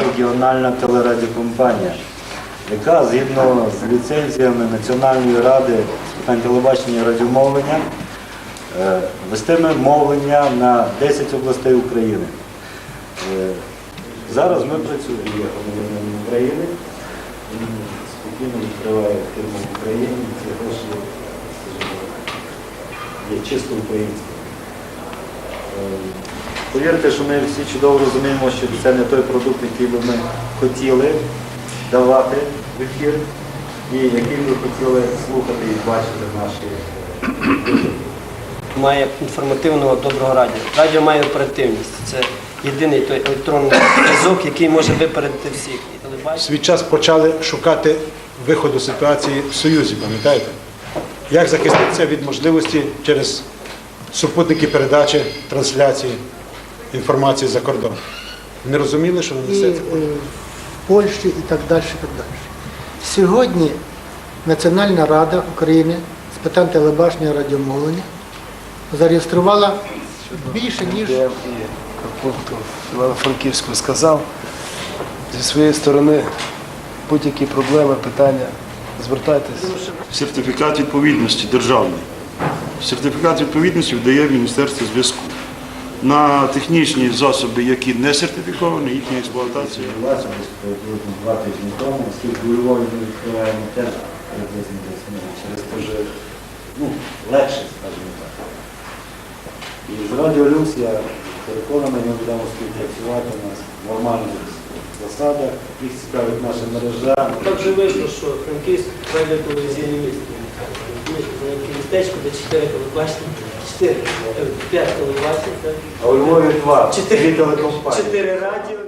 Регіональна телерадіокомпанія, яка згідно з ліцензіями Національної ради питань телебачення і радіомовлення е, вестиме мовлення на 10 областей України. Е, зараз ми працюємо України він відкриває фірму в Україні, ці гроші є чисто українські. Е, Повірте, що ми всі чудово розуміємо, що це не той продукт, який би ми хотіли давати в ефір, і який би хотіли слухати і бачити наші е, має інформативного доброго радіо. Радіо має оперативність. Це єдиний той електронний зв'язок, який може випередити всіх. Свій час почали шукати виходу ситуації в Союзі, пам'ятаєте? Як захиститися від можливості через супутники передачі, трансляції інформації за кордон? Не розуміли, що не і несеться? е, в Польщі і так далі. і так далі. Сьогодні Національна рада України з питань телебачення і радіомовлення зареєструвала більше ніж Я і Карпунтов Івано-Франківську сказав, зі своєї сторони будь-які проблеми, питання, звертайтесь. Сертифікат відповідності державний. Сертифікат відповідності видає Міністерство зв'язку. На технічні засоби, які не сертифіковані, їхня експлуатація. Власне, два тижні тому, оскільки у Львові ми відкриваємо теж приблизно десь через те, що ну, легше, скажімо так. І з Радіо Люкс я переконаний, ми будемо співпрацювати у нас в нормальних засадах, їх цікавить наша мережа. Так же вийшло, що Франківськ радіо телевізійне місто. Це містечко, де чотири телебачення, чотири, е, п'ять телебачень. А у Львові два, Чотири. дві телекомпанії. чотири радіо.